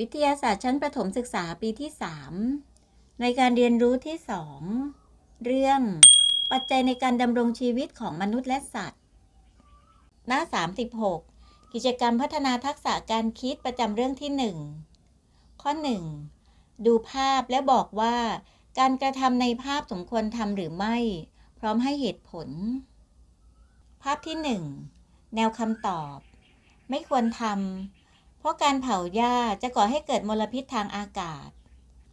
วิทยาศาสตร์ชั้นประถมศึกษาปีที่ 3 ในการเรียนรู้ที่ 2 เรื่องปัจจัยในการดำรงชีวิตของมนุษย์และสัตว์ หน้า 36 กิจกรรมพัฒนาทักษะการคิดประจำเรื่องที่ 1 ข้อ 1 ดูภาพและบอกว่า การกระทำในภาพสมควรทำหรือไม่ พร้อมให้เหตุผล ภาพที่ 1 แนวคำตอบ ไม่ควรทำ เพราะการเผาหญ้าจะก่อให้เกิดมลพิษทางอากาศ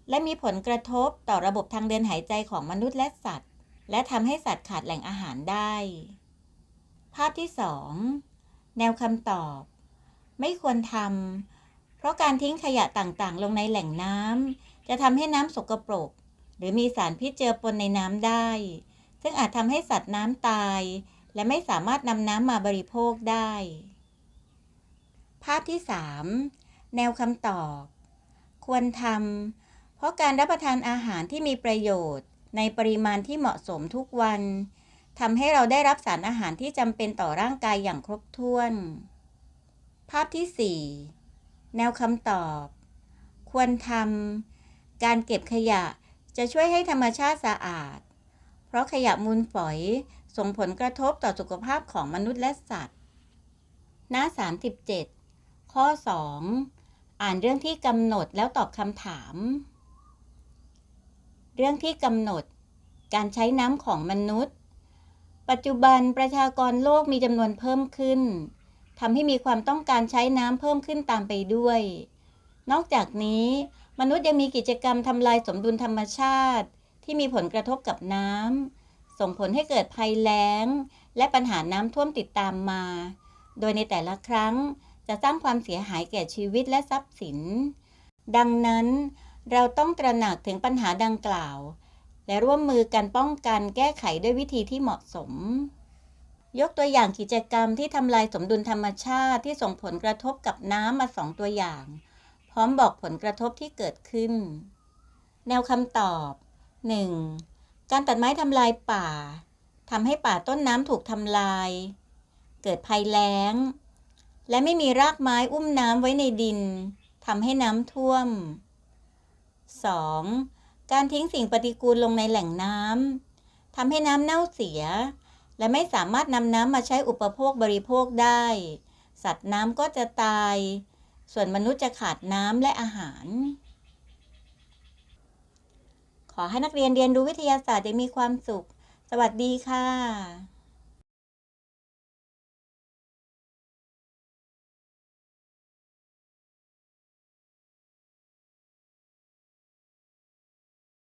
และมีผลกระทบต่อระบบทางเดินหายใจของมนุษย์และสัตว์ และทำให้สัตว์ขาดแหล่งอาหารได้ ภาพที่ 2 แนวคำตอบ ไม่ควรทำเพราะการทิ้งขยะต่างๆ ลงในแหล่งน้ำจะทำให้น้ำสกปรก หรือมีสารพิษเจือปนในน้ำได้ ซึ่งอาจทำให้สัตว์น้ำตาย และไม่สามารถนำน้ำมาบริโภคได้ ภาพที่ 3 แนวคำตอบ ควรทำเพราะการรับประทานอาหารที่มีประโยชน์ ในปริมาณที่เหมาะสมทุกวันทำให้เราได้รับสารอาหารที่จำเป็นต่อร่างกายอย่างครบถ้วน ภาพที่ 4 แนวคำตอบ ควรทำการเก็บขยะจะช่วยให้ธรรมชาติสะอาด เพราะขยะมูลฝอยส่งผลกระทบต่อสุขภาพของมนุษย์และสัตว์ หน้า 37 ข้อ 2 อ่านเรื่องที่กำหนดแล้วตอบคำถาม เรื่องที่กำหนดการใช้น้ำของมนุษย์ ปัจจุบันประชากรโลกมีจำนวนเพิ่มขึ้นทำให้มีความต้องการใช้น้ำเพิ่มขึ้นตามไปด้วย นอกจากนี้ มนุษย์ยังมีกิจกรรมทำลายสมดุลธรรมชาติ ที่มีผลกระทบกับน้ำส่งผลให้เกิดภัยแล้ง และปัญหาน้ำท่วมติดตามมา โดยในแต่ละครั้ง จะสร้างความเสียหายแก่ชีวิตและทรัพย์สิน ดังนั้นเราต้องตระหนักถึงปัญหาดังกล่าว และร่วมมือกันป้องกันแก้ไขด้วยวิธีที่เหมาะสม ยกตัวอย่างกิจกรรมที่ทำลายสมดุลธรรมชาติที่ส่งผลกระทบกับน้ำมาสองตัวอย่าง พร้อมบอกผลกระทบที่เกิดขึ้น แนวคำตอบ 1. การตัดไม้ทำลายป่าทำให้ป่าต้นน้ำถูกทำลาย เกิดภัยแล้ง และไม่มีรากไม้อุ้มน้ำไว้ในดินทำให้น้ำท่วม 2. การทิ้งสิ่งปฏิกูลลงในแหล่งน้ำทำให้น้ำเน่าเสีย และไม่สามารถนำน้ำมาใช้อุปโภคบริโภคได้ สัตว์น้ำก็จะตาย ส่วนมนุษย์จะขาดน้ำและอาหาร ขอให้นักเรียนเรียนรู้วิทยาศาสตร์ได้มีความสุข สวัสดีค่ะ